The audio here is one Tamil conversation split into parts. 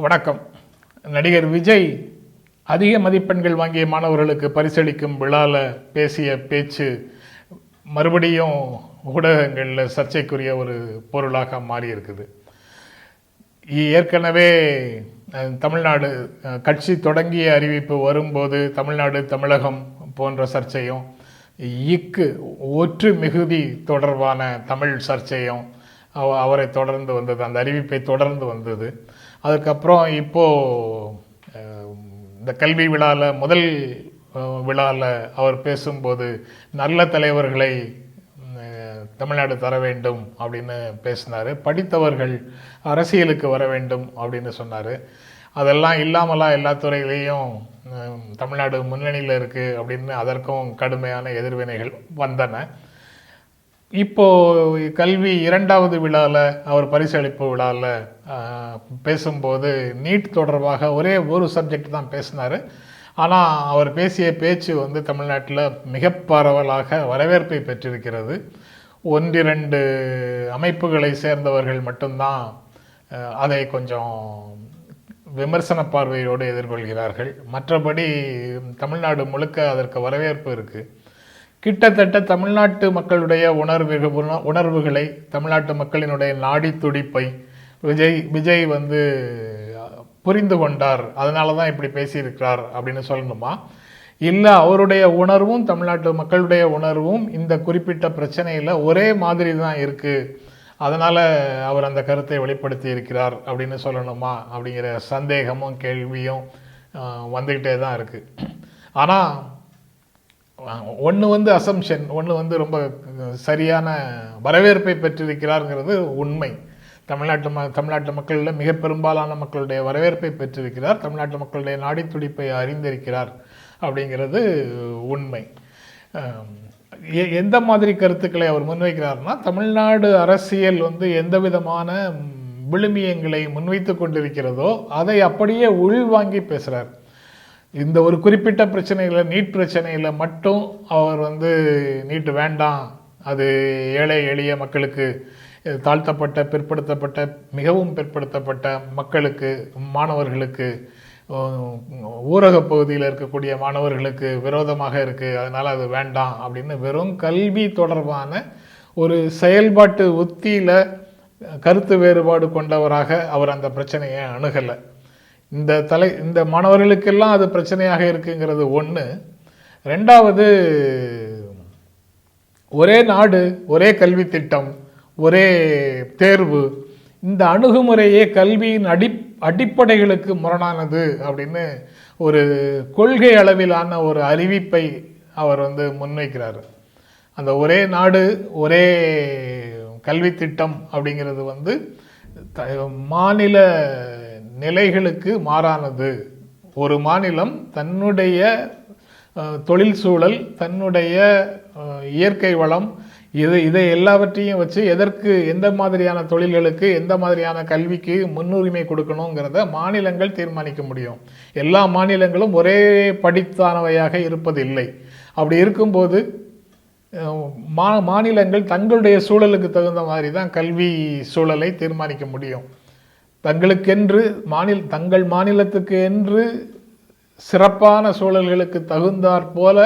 வணக்கம். நடிகர் விஜய் அதிக மதிப்பெண்கள் வாங்கிய மாணவர்களுக்கு பரிசளிக்கும் விழாவில் பேசிய பேச்சு மறுபடியும் ஊடகங்களில் சர்ச்சைக்குரிய ஒரு பொருளாக மாறியிருக்குது. ஏற்கனவே தமிழ்நாடு கட்சி தொடங்கிய அறிவிப்பு வரும்போது தமிழ்நாடு தமிழகம் போன்ற சர்ச்சையும் இக்கு ஒற்று மிகுதி தொடர்பான தமிழ் சர்ச்சையும் அவ- அவரை தொடர்ந்து வந்தது அந்த அறிவிப்பை தொடர்ந்து வந்தது. அதுக்கப்புறம் இப்போ இந்த கல்வி விழாவில் முதல் விழாவில் அவர் பேசும்போது நல்ல தலைவர்களை தமிழ்நாடு தர வேண்டும் அப்படின்னு பேசினார். படித்தவர்கள் அரசியலுக்கு வர வேண்டும் அப்படின்னு சொன்னார். அதெல்லாம் இல்லாமலாம் எல்லா துறையிலையும் தமிழ்நாடு முன்னணியில் இருக்குது அப்படின்னு அதற்கும் கடுமையான எதிர்வினைகள் வந்தன. இப்போ கல்வி இரண்டாவது விழாவில் அவர் பரிசளிப்பு விழாவில் பேசும்போது நீட் தொடர்பாக ஒரே ஒரு சப்ஜெக்ட் தான் பேசினார். ஆனால் அவர் பேசிய பேச்சு வந்து தமிழ்நாட்டில் மிக பரவலாக வரவேற்பை பெற்றிருக்கிறது. ஒன்றிரண்டு அமைப்புகளை சேர்ந்தவர்கள் மட்டும்தான் அதை கொஞ்சம் விமர்சன பார்வையோடு எதிர்கொள்கிறார்கள். மற்றபடி தமிழ்நாடு முழுக்க அதற்கு வரவேற்பு இருக்குது கிட்டத்தட்ட தமிழ்நாட்டு மக்களுடைய உணர்வு உணர்வுகளை தமிழ்நாட்டு மக்களினுடைய நாடி துடிப்பை விஜய் விஜய் வந்து புரிந்து கொண்டார். அதனால தான் இப்படி பேசியிருக்கிறார் அப்படின்னு சொல்லணுமா? இல்லை அவருடைய உணர்வும் தமிழ்நாட்டு மக்களுடைய உணர்வும் இந்த குறிப்பிட்ட பிரச்சனையில் ஒரே மாதிரி தான் இருக்குது அதனால் அவர் அந்த கருத்தை வெளிப்படுத்தி இருக்கிறார் அப்படின்னு சொல்லணுமா? அப்படிங்கிற சந்தேகமும் கேள்வியும் வந்துக்கிட்டே தான் இருக்குது ஆனால் ஒன்று வந்து அசம்ஷன் ஒன்று வந்து ரொம்ப சரியான வரவேற்பை பெற்றிருக்கிறார்ங்கிறது உண்மை. தமிழ்நாட்டு ம தமிழ்நாட்டு மக்களில் மிக பெரும்பாலான மக்களுடைய வரவேற்பை பெற்றிருக்கிறார். தமிழ்நாட்டு மக்களுடைய நாடி துடிப்பை அறிந்திருக்கிறார் அப்படிங்கிறது உண்மை. எ- எந்த மாதிரி கருத்துக்களை அவர் முன்வைக்கிறார்னா தமிழ்நாடு அரசியல் வந்து எந்த விதமான விழுமியங்களை முன்வைத்து கொண்டிருக்கிறதோ அதை அப்படியே உள்வாங்கி பேசுகிறார் இந்த ஒரு குறிப்பிட்ட பிரச்சனையில் நீட் பிரச்சனையில் மட்டும் அவர் வந்து நீட் வேண்டாம். அது ஏழை எளிய மக்களுக்கு தாழ்த்தப்பட்ட பிற்படுத்தப்பட்ட மிகவும் பிற்படுத்தப்பட்ட மக்களுக்கு மாணவர்களுக்கு ஊரக பகுதியில் இருக்கக்கூடிய மாணவர்களுக்கு விரோதமாக இருக்குது அதனால் அது வேண்டாம் அப்படின்னு வெறும் கல்வி தொடர்பான ஒரு செயல்பாட்டு உத்தியில் கருத்து வேறுபாடு கொண்டவராக அவர் அந்த பிரச்சனையை அணுகலை. இந்த தலை இந்த மாணவர்களுக்கெல்லாம் அது பிரச்சனையாக இருக்குங்கிறது ஒன்று ரெண்டாவது ஒரே நாடு ஒரே கல்வி திட்டம் ஒரே தேர்வு இந்த அணுகுமுறையே கல்வியின் அடி அடிப்படைகளுக்கு முரணானது அப்படின்னு ஒரு கொள்கை அளவிலான ஒரு அறிவிப்பை அவர் வந்து முன்வைக்கிறார். அந்த ஒரே நாடு ஒரே கல்வி திட்டம் அப்படிங்கிறது வந்து த- மாநில நிலைகளுக்கு மாறானது. ஒரு மாநிலம் தன்னுடைய தொழில் சூழல் தன்னுடைய இயற்கை வளம் இது இதை எல்லாவற்றையும் வச்சு எதற்கு எந்த மாதிரியான தொழில்களுக்கு எந்த மாதிரியான கல்விக்கு முன்னுரிமை கொடுக்கணுங்கிறத மாநிலங்கள் தீர்மானிக்க முடியும். எல்லா மாநிலங்களும் ஒரே படித்தானவையாக இருப்பதில்லை. அப்படி இருக்கும்போது மா மாநிலங்கள் தங்களுடைய சூழலுக்கு தகுந்த மாதிரி தான் கல்வி சூழலை தீர்மானிக்க முடியும். தங்களுக்கென்று மாநில தங்கள் மாநிலத்துக்கு என்று சிறப்பான சூழல்களுக்கு தகுந்தாற் போல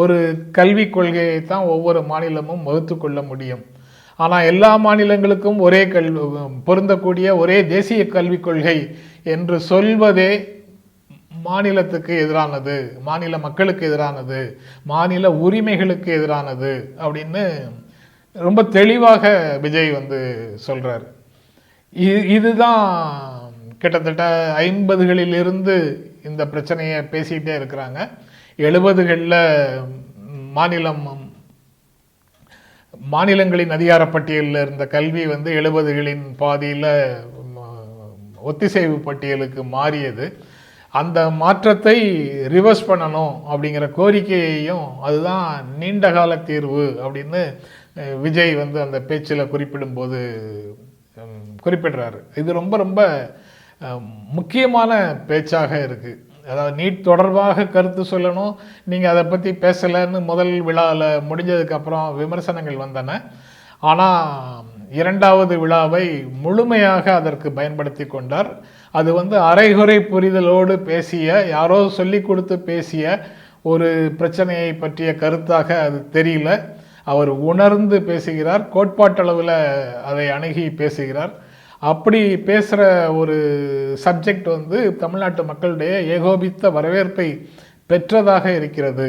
ஒரு கல்விக் கொள்கையை தான் ஒவ்வொரு மாநிலமும் வகுத்து கொள்ள முடியும். ஆனால் எல்லா மாநிலங்களுக்கும் ஒரே கல்வி பொருந்தக்கூடிய ஒரே தேசிய கல்விக் கொள்கை என்று சொல்வதே மாநிலத்துக்கு எதிரானது மாநில மக்களுக்கு எதிரானது மாநில உரிமைகளுக்கு எதிரானது அப்படின்னு ரொம்ப தெளிவாக விஜய் வந்து சொல்கிறாரு இது இதுதான் கிட்டத்தட்ட ஐம்பதுகளில் இருந்து இந்த பிரச்சனையை பேசிக்கிட்டே இருக்கிறாங்க. எழுபதுகளில் மாநிலம் மாநிலங்களின் அதிகார பட்டியலில் இருந்த கல்வி வந்து எழுபதுகளின் பாதியில் ஒத்திசைவு பட்டியலுக்கு மாறியது. அந்த மாற்றத்தை ரிவர்ஸ் பண்ணணும் அப்படிங்கிற கோரிக்கையையும் அதுதான் நீண்டகால தீர்வு அப்படின்னு விஜய் வந்து அந்த பேச்சில் குறிப்பிடும்போது குறிப்பிடுறாரு. இது ரொம்ப ரொம்ப முக்கியமான பேச்சாக இருக்குது அதாவது நீட் தொடர்பாக கருத்து சொல்லணும். நீங்கள் அதை பற்றி பேசலைன்னு முதல் விழாவில் முடிஞ்சதுக்கப்புறம் விமர்சனங்கள் வந்தன. ஆனால் இரண்டாவது விழாவை முழுமையாக அதற்கு பயன்படுத்தி கொண்டார். அது வந்து அரைகுறை புரிதலோடு பேசிய யாரோ சொல்லி கொடுத்து பேசிய ஒரு பிரச்சனையை பற்றிய கருத்தாக அது தெரியல. அவர் உணர்ந்து பேசுகிறார் கோட்பாட்டளவில் அதை அணுகி பேசுகிறார். அப்படி பேசுகிற ஒரு சப்ஜெக்ட் வந்து தமிழ்நாட்டு மக்களுடைய ஏகோபித்த வரவேற்பை பெற்றதாக இருக்கிறது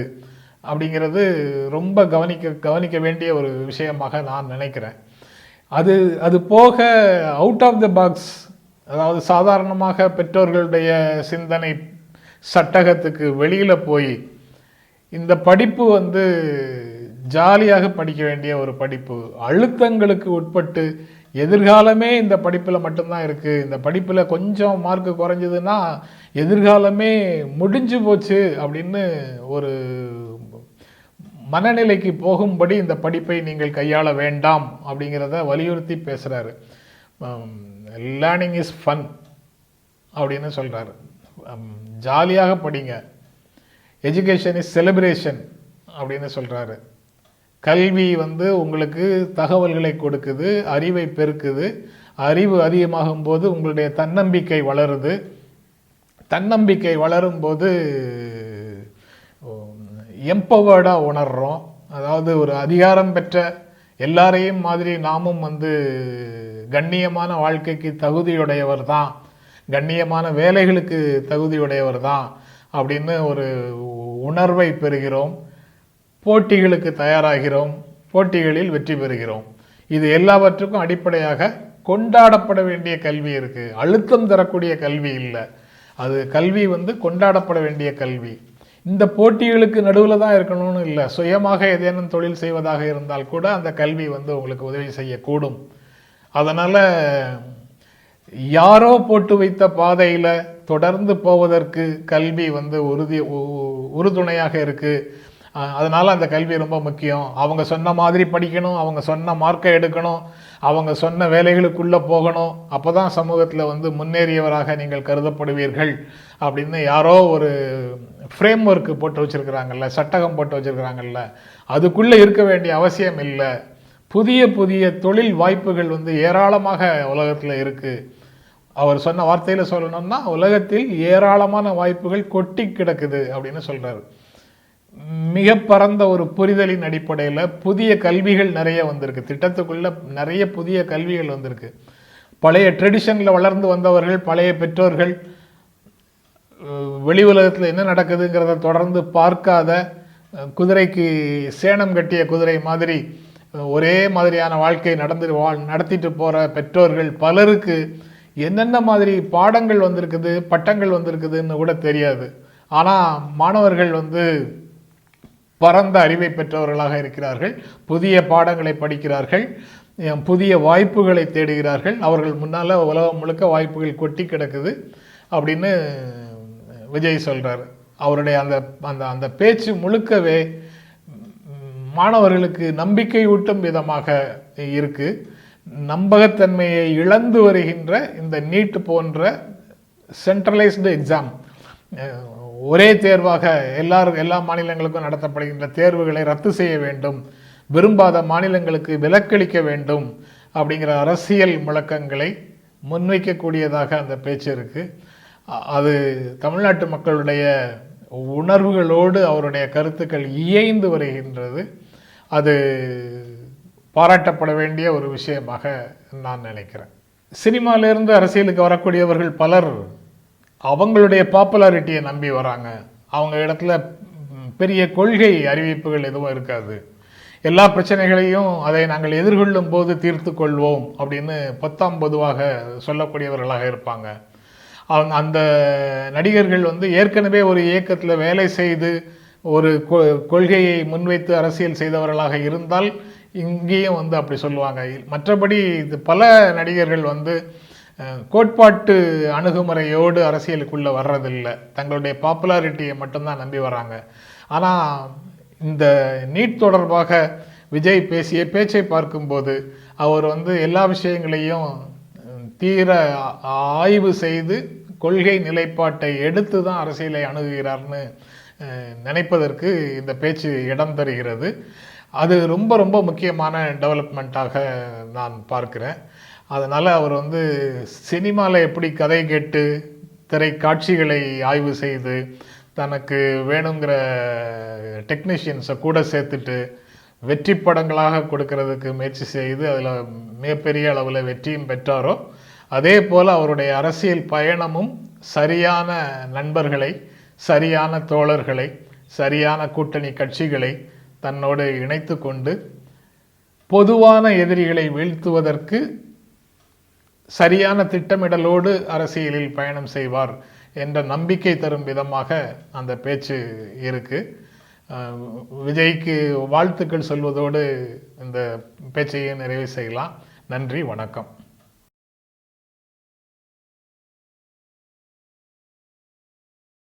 அப்படிங்கிறது ரொம்ப கவனிக்க கவனிக்க வேண்டிய ஒரு விஷயமாக நான் நினைக்கிறேன். அது அது போக அவுட் ஆஃப் த பாக்ஸ் அதாவது சாதாரணமாக பெற்றோர்களுடைய சிந்தனை சட்டகத்துக்கு வெளியில் போய் இந்த படிப்பு வந்து ஜாலியாக படிக்க வேண்டிய ஒரு படிப்பு. அழுத்தங்களுக்கு உட்பட்டு எதிர்காலமே இந்த படிப்பில் மட்டும்தான் இருக்குது இந்த படிப்பில் கொஞ்சம் மார்க் குறைஞ்சதுன்னா எதிர்காலமே முடிஞ்சு போச்சு அப்படின்னு ஒரு மனநிலைக்கு போகும்படி இந்த படிப்பை நீங்கள் கையாள வேண்டாம் அப்படிங்கிறத வலியுறுத்தி பேசுகிறாரு லேர்னிங் இஸ் ஃபன் அப்படின்னு சொல்கிறாரு ஜாலியாக படிங்க. எஜுகேஷன் இஸ் செலிப்ரேஷன் அப்படின்னு சொல்கிறாரு கல்வி வந்து உங்களுக்கு தகவல்களை கொடுக்குது அறிவை பெருக்குது. அறிவு அதிகமாகும் போது உங்களுடைய தன்னம்பிக்கை வளருது. தன்னம்பிக்கை வளரும் போது எம்பவர்டாக உணர்றோம். அதாவது ஒரு அதிகாரம் பெற்ற எல்லாரையும் மாதிரி நாமும் வந்து கண்ணியமான வாழ்க்கைக்கு தகுதியுடையவர் தான் கண்ணியமான வேலைகளுக்கு தகுதியுடையவர் தான் அப்படின்னு ஒரு உணர்வை பெறுகிறோம். போட்டிகளுக்கு தயாராகிறோம். போட்டிகளில் வெற்றி பெறுகிறோம். இது எல்லாவற்றுக்கும் அடிப்படையாக கொண்டாடப்பட வேண்டிய கல்வி இருக்குது அழுத்தம் தரக்கூடிய கல்வி இல்லை. அது கல்வி வந்து கொண்டாடப்பட வேண்டிய கல்வி. இந்த போட்டிகளுக்கு நடுவில் தான் இருக்கணும்னு இல்லை. சுயமாக ஏதேனும் தொழில் செய்வதாக இருந்தால் கூட அந்த கல்வி வந்து உங்களுக்கு உதவி செய்யக்கூடும். அதனால் யாரோ போட்டு வைத்த பாதையில் தொடர்ந்து போவதற்கு கல்வி வந்து உறுதி உறுதுணையாக இருக்குது அதனால் அந்த கல்வி ரொம்ப முக்கியம். அவங்க சொன்ன மாதிரி படிக்கணும் அவங்க சொன்ன மார்க்கை எடுக்கணும் அவங்க சொன்ன வேலைகளுக்குள்ளே போகணும். அப்போ தான் சமூகத்தில் வந்து முன்னேறியவராக நீங்கள் கருதப்படுவீர்கள் அப்படின்னு யாரோ ஒரு ஃப்ரேம் ஒர்க்கு போட்டு வச்சுருக்கிறாங்கல்ல சட்டகம் போட்டு வச்சுருக்கிறாங்கல்ல அதுக்குள்ளே இருக்க வேண்டிய அவசியம் இல்லை. புதிய புதிய தொழில் வாய்ப்புகள் வந்து ஏராளமாக உலகத்தில் இருக்குது அவர் சொன்ன வார்த்தையில் சொல்லணும்னா உலகத்தில் ஏராளமான வாய்ப்புகள் கொட்டி கிடக்குது அப்படின்னு சொல்கிறாரு மிக பரந்த ஒரு புரிதலின் அடிப்படையில் புதிய கல்விகள் நிறைய வந்திருக்கு. திட்டத்துக்குள்ள நிறைய புதிய கல்விகள் வந்திருக்கு. பழைய ட்ரெடிஷனில் வளர்ந்து வந்தவர்கள் பழைய பெற்றோர்கள் வெளி உலகத்தில் என்ன நடக்குதுங்கிறத தொடர்ந்து பார்க்காத குதிரைக்கு சேணம் கட்டிய குதிரை மாதிரி ஒரே மாதிரியான வாழ்க்கை நடந்து வாழ் நடத்திட்டு போகிற பெற்றோர்கள் பலருக்கு என்னென்ன மாதிரி பாடங்கள் வந்திருக்குது பட்டங்கள் வந்திருக்குதுன்னு கூட தெரியாது. ஆனால் மாணவர்கள் வந்து பரந்த அறிவை பெற்றவர்களாக இருக்கிறார்கள். புதிய பாடங்களை படிக்கிறார்கள். புதிய வாய்ப்புகளை தேடுகிறார்கள். அவர்கள் முன்னால் உலகம் முழுக்க வாய்ப்புகள் கொட்டி கிடக்குது அப்படின்னு விஜய் சொல்கிறார் அவருடைய அந்த அந்த அந்த பேச்சு முழுக்கவே மாணவர்களுக்கு நம்பிக்கை ஊட்டும் விதமாக இருக்குது நம்பகத்தன்மையை இழந்து வருகின்ற இந்த நீட் போன்ற சென்ட்ரலைஸ்டு எக்ஸாம் ஒரே தேர்வாக எல்லாரும் எல்லா மாநிலங்களுக்கும் நடத்தப்படுகின்ற தேர்வுகளை ரத்து செய்ய வேண்டும். விரும்பாத மாநிலங்களுக்கு விலக்களிக்க வேண்டும் அப்படிங்கிற அரசியல் முழக்கங்களை முன்வைக்கக்கூடியதாக அந்த பேச்சு இருக்குது அது தமிழ்நாட்டு மக்களுடைய உணர்வுகளோடு அவருடைய கருத்துக்கள் இயைந்து வருகின்றது. அது பாராட்டப்பட வேண்டிய ஒரு விஷயமாக நான் நினைக்கிறேன். சினிமாவிலிருந்து அரசியலுக்கு வரக்கூடியவர்கள் பலர் அவங்களுடைய பாப்புலாரிட்டியை நம்பி வராங்க. அவங்க இடத்துல பெரிய கொள்கை அறிவிப்புகள் எதுவும் இருக்காது. எல்லா பிரச்சனைகளையும் அதை நாங்கள் எதிர்கொள்ளும் போது தீர்த்து கொள்வோம் அப்படின்னு பத்தாம் பொதுவாக சொல்லக்கூடியவர்களாக இருப்பாங்க. அவங்க அந்த நடிகர்கள் வந்து ஏற்கனவே ஒரு இயக்கத்தில் வேலை செய்து ஒரு கொள்கையை முன்வைத்து அரசியல் செய்தவர்களாக இருந்தால் இங்கேயும் வந்து அப்படி சொல்லுவாங்க. மற்றபடி இது பல நடிகர்கள் வந்து கோட்பாட்டு அணுகுமுறையோடு அரசியலுக்குள்ளே வர்றதில்லை. தங்களுடைய பாப்புலாரிட்டியை மட்டும்தான் நம்பி வராங்க ஆனால் இந்த நீட் தொடர்பாக விஜய் பேசிய பேச்சை பார்க்கும்போது அவர் வந்து எல்லா விஷயங்களையும் தீர ஆய்வு செய்து கொள்கை நிலைப்பாட்டை எடுத்து தான் அரசியலை அணுகுகிறார்னு நினைப்பதற்கு இந்த பேச்சு இடம் தருகிறது. அது ரொம்ப ரொம்ப முக்கியமான டெவலப்மெண்ட்டாக நான் பார்க்கிறேன். அதனால் அவர் வந்து சினிமாவில் எப்படி கதை கேட்டு திரை காட்சிகளை ஆய்வு செய்து தனக்கு வேணுங்கிற டெக்னீஷியன்ஸை கூட சேர்த்துட்டு வெற்றி படங்களாக கொடுக்கறதுக்கு முயற்சி செய்து அதில் மிகப்பெரிய அளவில் வெற்றியும் பெற்றாரோ அதே போல் அவருடைய அரசியல் பயணமும் சரியான நண்பர்களை சரியான தோழர்களை சரியான கூட்டணி கட்சிகளை தன்னோடு இணைத்து கொண்டு பொதுவான எதிரிகளை வீழ்த்துவதற்கு சரியான திட்டமிடலோடு அரசியலில் பயணம் செய்வார் என்ற நம்பிக்கை தரும் விதமாக அந்த பேச்சு இருக்கு. விஜய்க்கு வாழ்த்துக்கள் சொல்வதோடு இந்த பேச்சையை நிறைவு செய்யலாம். நன்றி வணக்கம்.